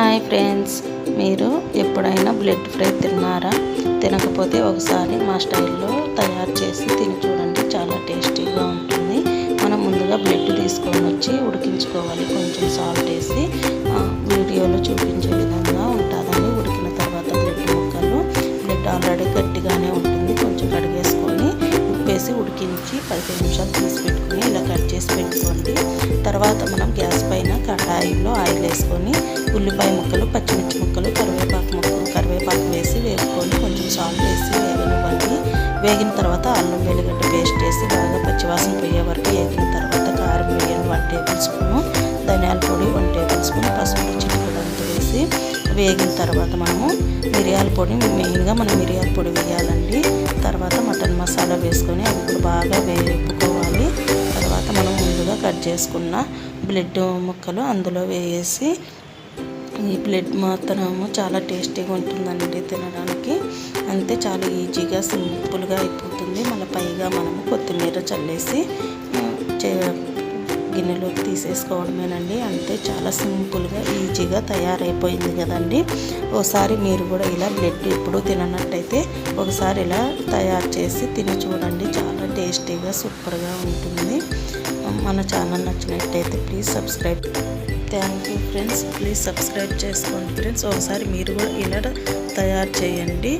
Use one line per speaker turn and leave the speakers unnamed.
Hi friends మీరు ఎప్పుడైనా blood fry తిన్నారా? తినకపోతే ఒకసారి మా స్టైల్లో తయారు చేసి తిని చూడండి చాలా టేస్టీగా ఉంటుంది. మనం ముందుగా బ్లడ్ తీసుకొని వచ్చి ఉడికించుకోవాలి. కొంచెం సాల్ట్ వేసి వీడియోలో చూపించే విధంగా ఉంటుందని ఉడికిన తర్వాత బ్లడ్ ముక్కలు బ్లడ్ ఆల్రెడీ గట్టిగానే ఉంటుంది. కొంచెం కడిగేసుకొని ఉప్పేసి ఉడికించి పదిహేను నిమిషాలు తీసి పెట్టుకుని ఇలా కట్ చేసి పెట్టుకోండి. తర్వాత మనం గ్యాస్ పైన కడాయిలో ఆయిల్ వేసుకొని ఉల్లిపాయ ముక్కలు పచ్చిమిర్చి ముక్కలు కరివేపాకు ముక్కలు కరివేపాకు వేసి వేపుకొని కొంచెం సాల్ట్ వేసి వేగనివ్వండి. వేగిన తర్వాత అల్లం వెల్లిగడ్డ పేస్ట్ వేసి బాగా పచ్చివాసన పోయే వరకు వేగిన తర్వాత కారం వేయండి వన్ టేబుల్ స్పూను ధనియాల పొడి వన్ టేబుల్ స్పూన్ పసుపు చిట్టుకుడంతా వేసి వేగిన తర్వాత మనము మిరియాల పొడి మెయిన్గా మనం మిరియాల పొడి వేయాలండి. తర్వాత మటన్ మసాలా వేసుకొని అవి కూడా బాగా వేపుకోవాలి. తర్వాత మనం ముందుగా కట్ చేసుకున్న బ్లడ్ ముక్కలు అందులో వేసి ఈ బ్లడ్ మాత్రము చాలా టేస్టీగా ఉంటుందండి తినడానికి. అంతే చాలా ఈజీగా సింపుల్గా అయిపోతుంది. మళ్ళీ పైగా మనము కొత్తిమీర చల్లేసి చే గిన్నెలోకి తీసేసుకోవడమేనండి. అంతే చాలా సింపుల్గా ఈజీగా తయారైపోయింది కదండి. ఒకసారి మీరు కూడా ఇలా బ్లడ్ ఎప్పుడు తిననట్టయితే ఒకసారి ఇలా తయారు చేసి తిని చూడండి. చాలా టేస్టీగా సూపర్గా ఉంటుంది. మన ఛానల్ నచ్చినట్టయితే please subscribe thank you friends please subscribe చేసుకోండి ఫ్రెండ్స్ ఒకసారి మీరు కూడా ఇలా తయారు చేయండి.